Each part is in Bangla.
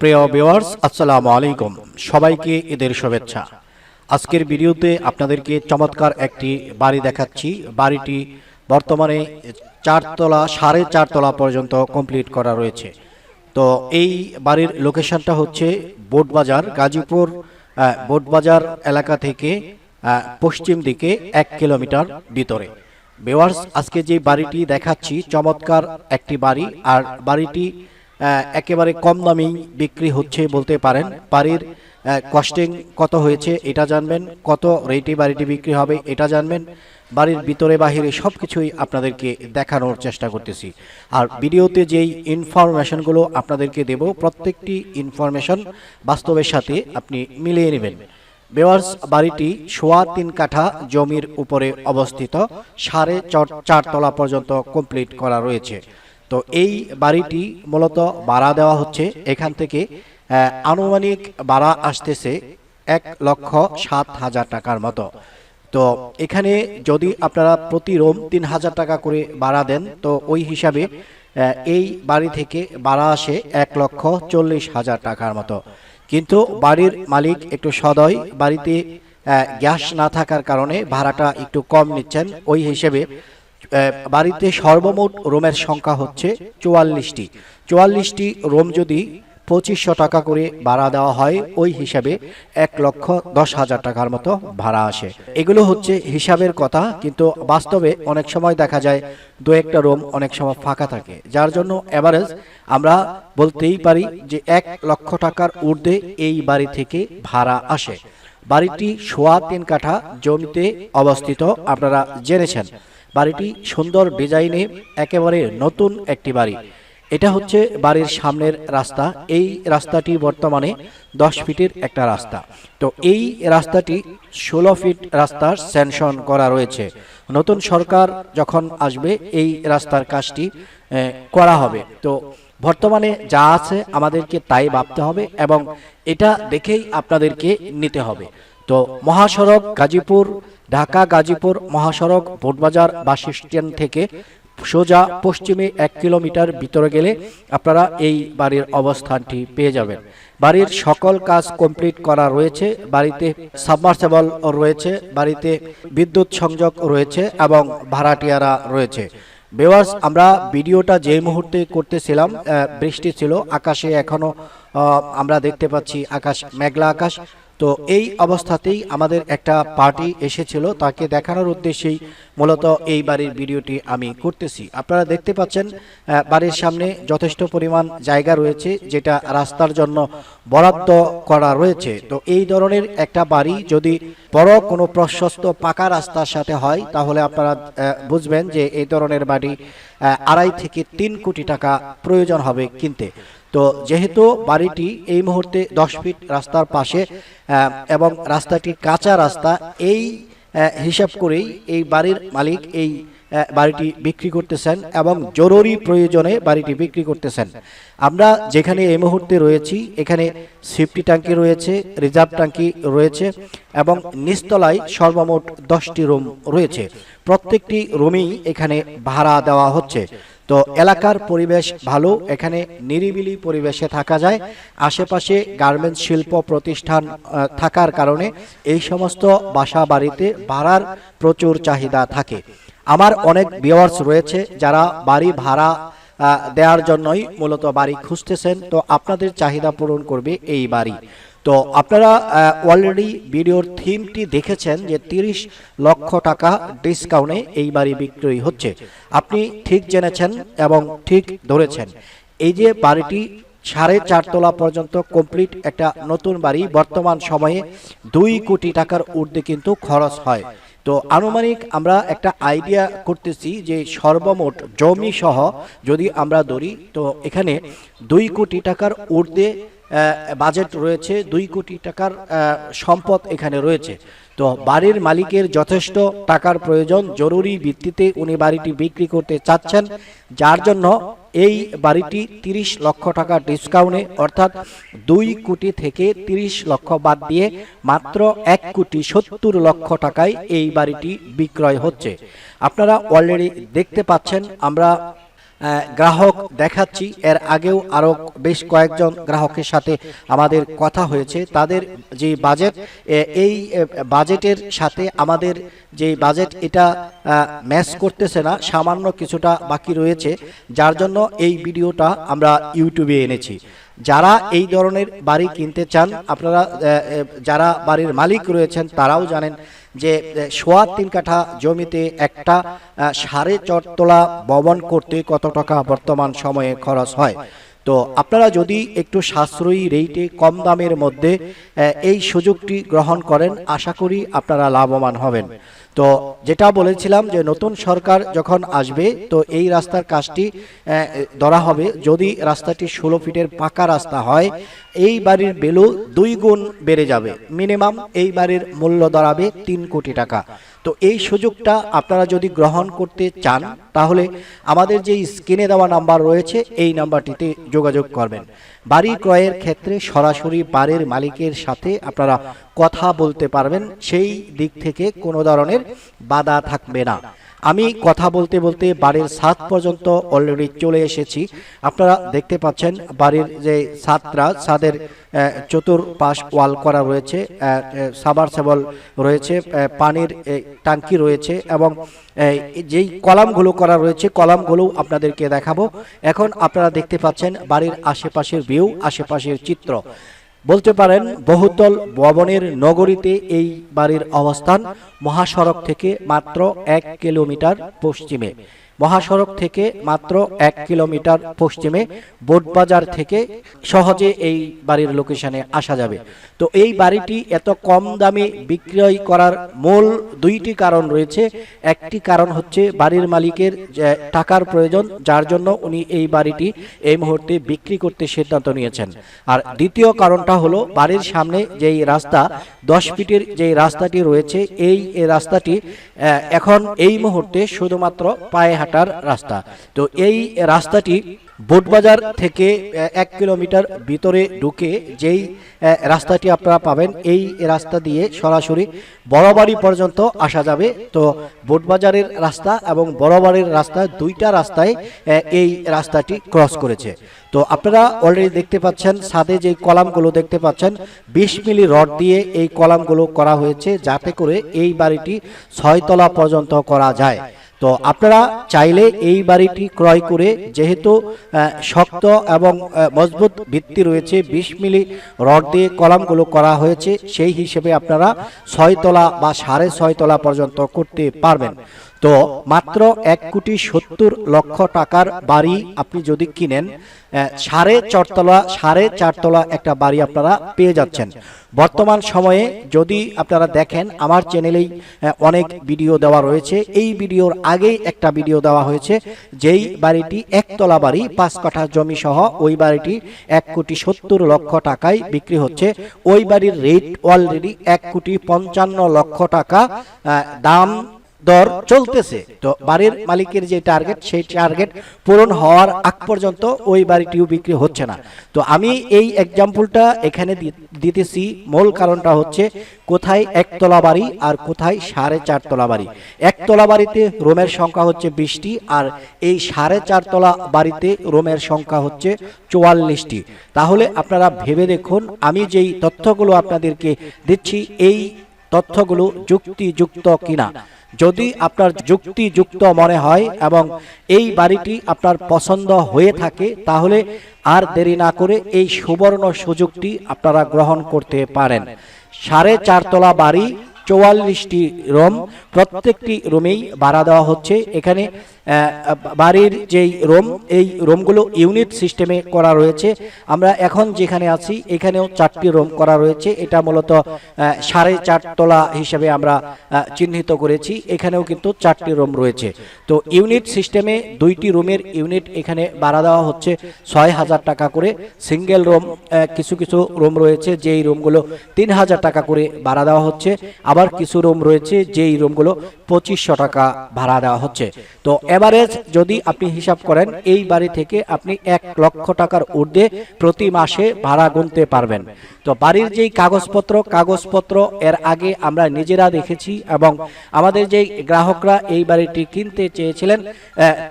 প্রিয় ভিউয়ার্স, আসসালামু আলাইকুম। সবাইকে ঈদের শুভেচ্ছা। আজকের ভিডিওতে আপনাদেরকে চমৎকার একটি বাড়ি দেখাচ্ছি। বাড়িটি বর্তমানে চারতলা, সাড়ে চারতলা পর্যন্ত কমপ্লিট করা রয়েছে। তো এই বাড়ির লোকেশনটা হচ্ছে বোটবাজার, গাজীপুর বোটবাজার এলাকা থেকে পশ্চিম দিকে এক কিলোমিটার ভিতরে। বেওয়ার্স আজকে যে বাড়িটি দেখাচ্ছি, চমৎকার একটি বাড়ি। আর বাড়িটি একেবারে কম দামেই বিক্রি হচ্ছে বলতে পারেন। বাড়ির কস্টিং কত হয়েছে এটা জানবেন, কত রেটে বাড়িটি বিক্রি হবে এটা জানবেন। বাড়ির ভিতরে বাহিরে সব কিছুই আপনাদেরকে দেখানোর চেষ্টা করতেছি। আর ভিডিওতে যেই ইনফরমেশনগুলো আপনাদেরকে দেব, প্রত্যেকটি ইনফরমেশন বাস্তবের সাথে আপনি মিলিয়ে নেবেন। বেওয়ার্স বাড়িটি সোয়া তিন কাঠা জমির উপরে অবস্থিত, সাড়ে চর- চারতলা পর্যন্ত কমপ্লিট করা রয়েছে। তো এই বাড়িটি মূলত ভাড়া দেওয়া হচ্ছে। এখান থেকে আনুমানিক ভাড়া আসতেছে এক লক্ষ সাত হাজার টাকার মতো। তো এখানে যদি আপনারা প্রতি রুম তিন হাজার টাকা করে ভাড়া দেন, তো ওই হিসাবে এই বাড়ি থেকে ভাড়া আসে এক লক্ষ চল্লিশ হাজার টাকার মতো। কিন্তু বাড়ির মালিক একটু সদয়, বাড়িতে গ্যাস না থাকার কারণে ভাড়াটা একটু কম নিচ্ছেন। ওই হিসেবে বাড়িতে সর্বমোট রুমের সংখ্যা হচ্ছে চুয়াল্লিশটি। চুয়াল্লিশটি রুম যদি পঁচিশশো টাকা করে ভাড়া দেওয়া হয়, ওই হিসাবে এক লক্ষ দশ হাজার টাকার মতো ভাড়া আসে। এগুলো হচ্ছে হিসাবের কথা, কিন্তু বাস্তবে অনেক সময় দেখা যায় দু একটা রুম অনেক সময় ফাঁকা থাকে। যার জন্য এভারেজ আমরা বলতেই পারি যে এক লক্ষ টাকার ঊর্ধ্বে এই বাড়ি থেকে ভাড়া আসে। বাড়িটি সোয়া তিন কাঠা জমিতে অবস্থিত, আপনারা জেনেছেন। বাড়িটি সুন্দর ডিজাইনে একেবারে নতুন একটি বাড়ি। এটা হচ্ছে বাড়ির সামনের রাস্তা। এই রাস্তাটি বর্তমানে দশ ফিটের একটা রাস্তা। তো এই রাস্তাটি ষোলো ফিট রাস্তার স্যাংশন করা রয়েছে। নতুন সরকার যখন আসবে, এই রাস্তার কাজটি করা হবে। তো বর্তমানে যা আছে আমাদেরকে তাই ভাবতে হবে এবং এটা দেখেই আপনাদেরকে নিতে হবে। তো মহাসড়ক গাজীপুর, ঢাকা গাজীপুর মহাসড়ক বোটবাজার বাস স্ট্যান্ড থেকে সোজা পশ্চিমে এক কিলোমিটার ভিতরে গেলে আপনারা এই বাড়ির অবস্থানটি পেয়ে যাবেন। বাড়ির সকল কাজ কমপ্লিট করা রয়েছে, বাড়িতে সাবমার্সেবল রয়েছে, বাড়িতে বিদ্যুৎ সংযোগ রয়েছে এবং ভাড়াটিয়ারা রয়েছে। বেওয়ার্স আমরা ভিডিওটা যে মুহূর্তে করতেছিলাম বৃষ্টি ছিল, আকাশে এখনও আমরা দেখতে পাচ্ছি আকাশ, মেঘলা আকাশ। তো এই অবস্থাতেই আমাদের একটা পার্টি এসেছিল তাকে দেখানোর উদ্দেশ্যেই মূলত এই বাড়ির ভিডিওটি আমি করতেছি। আপনারা দেখতে পাচ্ছেন বাড়ির সামনে যথেষ্ট পরিমাণ জায়গা রয়েছে যেটা রাস্তার জন্য বরাদ্দ করা রয়েছে। তো এই ধরনের একটা বাড়ি যদি বড় কোনো প্রশস্ত পাকা রাস্তার সাথে হয়, তাহলে আপনারা বুঝবেন যে এই ধরনের বাড়ি আড়াই থেকে তিন কোটি টাকা প্রয়োজন হবে কিনতে। তো যেহেতু বাড়িটি এই মুহূর্তে দশ ফিট রাস্তার পাশে এবং রাস্তাটি কাঁচা রাস্তা, এই হিসাব করেই এই বাড়ির মালিক এই বাড়িটি বিক্রি করতেছেন এবং জরুরি প্রয়োজনে বাড়িটি বিক্রি করতেছেন। আমরা যেখানে এই মুহূর্তে রয়েছি, এখানে সিফটি ট্যাঙ্কি রয়েছে, রিজার্ভ ট্যাঙ্কি রয়েছে এবং নিচতলায় সর্বমোট দশটি রুম রয়েছে। প্রত্যেকটি রুমেই এখানে ভাড়া দেওয়া হচ্ছে। তো এলাকার পরিবেশ ভালো এখানে নিরিবিলি পরিবেশে থাকা যায়। আশেপাশে গার্মেন্টস শিল্প প্রতিষ্ঠান থাকার কারণে এই সমস্ত বাসা বাড়িতে ভাড়ার প্রচুর চাহিদা থাকে। আমার অনেক ভিউয়ার্স রয়েছে যারা বাড়ি ভাড়া দেওয়ার জন্যই মূলত বাড়ি খুঁজতেছেন। তো আপনাদের চাহিদা পূরণ করবে এই বাড়ি। তো আপনারা অলরেডি ভিডিওর থিমটি দেখেছেন যে তিরিশ লক্ষ টাকা ডিসকাউন্টে এই বাড়ি বিক্রি হচ্ছে। আপনি ঠিক জেনেছেন এবং ঠিক ধরেছেন। এই যে বাড়িটি সাড়ে চারতলা পর্যন্ত কমপ্লিট একটা নতুন বাড়ি, বর্তমান সময়ে দুই কোটি টাকার ঊর্ধ্বে কিন্তু খরচ হয়। তো আনুমানিক আমরা একটা আইডিয়া করতেছি যে সর্বমোট জমি সহ যদি আমরা ধরি, তো এখানে দুই কোটি টাকার ঊর্ধ্বে বাজেট রয়েছে দুই কোটি টাকার সম্পদ এখানে রয়েছে। তো বাড়ির মালিকের যথেষ্ট টাকার প্রয়োজন, জরুরি ভিত্তিতে উনি বাড়িটি বিক্রি করতে চাচ্ছেন। যার জন্য এই বাড়িটি তিরিশ লক্ষ টাকা ডিসকাউন্টে, অর্থাৎ দুই কোটি থেকে তিরিশ লক্ষ বাদ দিয়ে মাত্র এক কোটি সত্তর লক্ষ টাকায় এই বাড়িটি বিক্রয় হচ্ছে। আপনারা অলরেডি দেখতে পাচ্ছেন, আমরা গ্রাহক দেখাচ্ছি। এর আগেও আরও বেশ কয়েকজন গ্রাহকের সাথে আমাদের কথা হয়েছে। তাদের যে বাজেট এই বাজেটের সাথে আমাদের যে বাজেট, এটা ম্যাচ করতেছে না। সামান্য কিছুটা বাকি রয়েছে। যার জন্য এই ভিডিওটা আমরা ইউটিউবে এনেছি। যারা এই ধরনের বাড়ি কিনতে চান, আপনারা যারা বাড়ির মালিক রয়েছেন, তারাও জানেন যে সোয়া তিন কাঠা জমিতে একটা সাড়ে চটতলা ভবন করতে কত টাকা বর্তমান সময়ে খরচ হয়? তো আপনারা যদি একটু সাশ্রয়ী রেটে কম দামের মধ্যে এই সুযোগটি গ্রহণ করেন, আশা করি আপনারা লাভবান হবেন। তো যেটা বলেছিলাম যে নতুন সরকার যখন আসবে, তো এই রাস্তার কাজটি ধরা হবে। যদি রাস্তাটি ষোলো ফিটের পাকা রাস্তা হয়, এই বাড়ির বেলু দুই গুণ বেড়ে যাবে। মিনিমাম এই বাড়ির মূল্য দাঁড়াবে তিন কোটি টাকা। তো এই সুযোগটা আপনারা যদি গ্রহণ করতে চান, তাহলে আমাদের যে স্ক্রিনে দেওয়া নাম্বার রয়েছে, এই নাম্বারটিতে যোগাযোগ করবেন। বাড়ি ক্রয়ের ক্ষেত্রে সরাসরি বাড়ির মালিকের সাথে আপনারা কথা বলতে পারবেন, সেই দিক থেকে কোনো ধরনের বাধা থাকবে না। আমি কথা বলতে বলতে বাড়ির ছাদ পর্যন্ত অলরেডি চলে এসেছি। আপনারা দেখতে পাচ্ছেন বাড়ির যে ছাদরা ছাদের চতুর্পাশ ওয়াল করা রয়েছে সাবার সাবারসেবল রয়েছে পানির টাঙ্কি রয়েছে এবং যেই কলামগুলো করা রয়েছে, কলামগুলো আপনাদেরকে দেখাবো। এখন আপনারা দেখতে পাচ্ছেন বাড়ির আশেপাশের ভিউ আশেপাশের চিত্র। বলতে পারেন বহুতল ভবনের নগরীতে এই বাড়ির অবস্থান মহাসড়ক থেকে মাত্র এক কিলোমিটার পশ্চিমে। মহাসড়ক থেকে মাত্র এক কিলোমিটার পশ্চিমে বোটবাজার থেকে সহজে এই বাড়ির লোকেশনে আসা যাবে। তো এই বাড়িটি এত কম দামে বিক্রয় করার মূল দুইটি কারণ রয়েছে। একটি কারণ হচ্ছে বাড়ির মালিকের টাকার প্রয়োজন, যার জন্য উনি এই বাড়িটি এই মুহূর্তে বিক্রি করতে সিদ্ধান্ত নিয়েছেন। আর দ্বিতীয় কারণটা হলো বাড়ির সামনে যেই রাস্তা, দশ ফিটের যেই রাস্তাটি রয়েছে, এই রাস্তাটি এখন এই মুহূর্তে শুধুমাত্র পায়ে হাঁটার রাস্তা। তো এই রাস্তাটি বোটবাজার থেকে এক কিলোমিটার ভিতরে ঢুকে যেই রাস্তাটি আপনারা পাবেন, এই রাস্তা দিয়ে সরাসরি বড়বাড়ি পর্যন্ত আসা যাবে। তো বোটবাজারের রাস্তা এবং বড়বাড়ির রাস্তা দুইটা রাস্তায় এই রাস্তাটি ক্রস করেছে। তো আপনারা অলরেডি দেখতে পাচ্ছেন, ছাদে যে কলামগুলো দেখতে পাচ্ছেন, বিশ মিলি রড দিয়ে এই কলামগুলো করা হয়েছে যাতে করে এই বাড়িটি ছয়তলা পর্যন্ত করা যায়। তো আপনারা চাইলে এই বাড়িটি ক্রয় করে, যেহেতু শক্ত এবং মজবুত ভিত্তি রয়েছে, বিশ মিলি রড দিয়ে কলামগুলো করা হয়েছে, সেই হিসেবে আপনারা ছয়তলা বা সাড়ে ছয়তলা পর্যন্ত করতে পারবেন। তো মাত্র এক কোটি সত্তর লক্ষ টাকার বাড়ি আপনি যদি কিনেন সাড়ে চারতলা সাড়ে চারতলা একটা বাড়ি আপনারা পেয়ে যাচ্ছেন। বর্তমান সময়ে যদি আপনারা দেখেন, আমার চ্যানেলেই অনেক ভিডিও দেওয়া রয়েছে। এই ভিডিওর আগেই একটা ভিডিও দেওয়া হয়েছে, যেই বাড়িটি একতলা বাড়ি, পাঁচ কাঠা জমি সহ ওই বাড়িটি এক কোটি সত্তর লক্ষ টাকায় বিক্রি হচ্ছে। ওই বাড়ির রেট অলরেডি এক কোটি পঞ্চান্ন লক্ষ টাকা দাম দর চলতেছে। তো বাড়ির মালিকের যে টার্গেট সেই টার্গেট পূরণ হওয়ার আগ পর্যন্ত ওই বাড়িটিও বিক্রি হচ্ছে না। তো আমি এই এক্সাম্পলটা এখানে দিতেছি। মূল কারণটা হচ্ছে কোথায় একতলা বাড়ি আর কোথায় সাড়ে চারতলা বাড়ি। একতলা বাড়িতে রোমের সংখ্যা হচ্ছে বিশটি আর এই সাড়ে চারতলা বাড়িতে রোমের সংখ্যা হচ্ছে চুয়াল্লিশটি। তাহলে আপনারা ভেবে দেখুন, আমি যেই তথ্যগুলো আপনাদেরকে দিচ্ছি, এই তথ্যগুলো যুক্তিযুক্ত কিনা। যদি আপনার যুক্তিযুক্ত মনে হয় এবং এই বাড়িটি আপনার পছন্দ হয়ে থাকে, তাহলে আর দেরি না করে এই সুবর্ণ সুযোগটি আপনারা গ্রহণ করতে পারেন। সাড়ে চারতলা বাড়ি, চৌয়াল্লিশটি রুম, প্রত্যেকটি রুমেই ভাড়া দেওয়া হচ্ছে। এখানে বাড়ির যেই রুম, এই রুমগুলো ইউনিট সিস্টেমে করা রয়েছে। আমরা এখন যেখানে আছি, এখানেও চারটি রুম করা রয়েছে। এটা মূলত সাড়ে চারতলা হিসেবে আমরা চিহ্নিত করেছি। এখানেও কিন্তু চারটি রুম রয়েছে। তো ইউনিট সিস্টেমে দুইটি রুমের ইউনিট এখানে ভাড়া দেওয়া হচ্ছে ছয় হাজার টাকা করে। সিঙ্গেল রুম কিছু কিছু রুম রয়েছে, যেই রুমগুলো তিন হাজার টাকা করে ভাড়া দেওয়া হচ্ছে। আবার কিছু রুম রয়েছে, যেই রুমগুলো পঁচিশশো টাকা ভাড়া দেওয়া হচ্ছে। তো এভারেজ যদি আপনি হিসাব করেন, এই বাড়ি থেকে আপনি এক লক্ষ টাকার ঊর্ধ্বে প্রতি মাসে ভাড়া গুনতে পারবেন। তো বাড়ির যেই কাগজপত্র কাগজপত্র এর আগে আমরা নিজেরা দেখেছি এবং আমাদের যেই গ্রাহকরা এই বাড়িটি কিনতে চেয়েছিলেন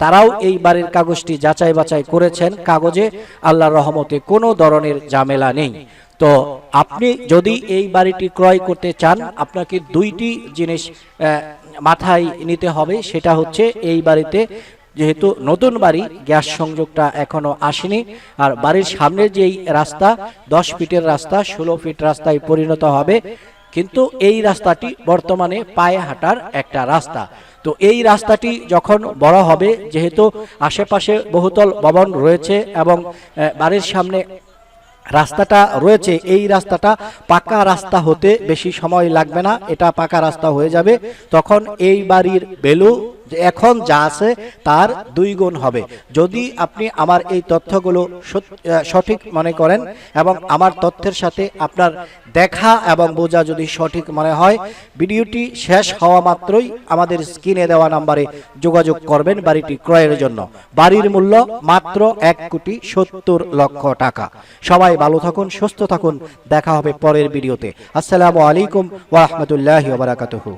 তারাও এই বাড়ির কাগজটি যাচাই বাছাই করেছেন। কাগজে আল্লাহর রহমতে কোনো ধরনের ঝামেলা নেই। তো আপনি যদি এই বাড়িটি ক্রয় করতে চান, আপনাকে দুইটি জিনিস মাথায় নিতে হবে। সেটা হচ্ছে এই বাড়িতে যেহেতু নতুন বাড়ি, গ্যাস সংযোগটা এখনও আসেনি। আর বাড়ির সামনের যেই রাস্তা, দশ ফিটের রাস্তা, ষোলো ফিট রাস্তায় পরিণত হবে। কিন্তু এই রাস্তাটি বর্তমানে পায়ে হাঁটার একটা রাস্তা। তো এই রাস্তাটি যখন বড় হবে, যেহেতু আশেপাশে বহুতল ভবন রয়েছে এবং বাড়ির সামনে রাস্তাটা রয়েছে, এই রাস্তাটা পাকা রাস্তা হতে বেশি সময় লাগবে না, এটা পাকা রাস্তা হয়ে যাবে। তখন এই বাড়ির যে এখন যা আছে তার দুই গুণ হবে। যদি আপনি আমার এই তথ্যগুলো সঠিক মনে করেন এবং আমার তথ্যের সাথে আপনার দেখা এবং বোঝা যদি সঠিক মনে হয়, ভিডিওটি শেষ হওয়া মাত্রই আমাদের স্ক্রিনে দেওয়া নাম্বারে যোগাযোগ করবেন বাড়িটি ক্রয়ের জন্য। বাড়ির মূল্য মাত্র এক কোটি সত্তর লক্ষ টাকা। সবাই ভালো থাকুন, সুস্থ থাকুন। দেখা হবে পরের ভিডিওতে। আসসালামু আলাইকুম ওয়া রাহমাতুল্লাহি ওয়া বারাকাতুহু।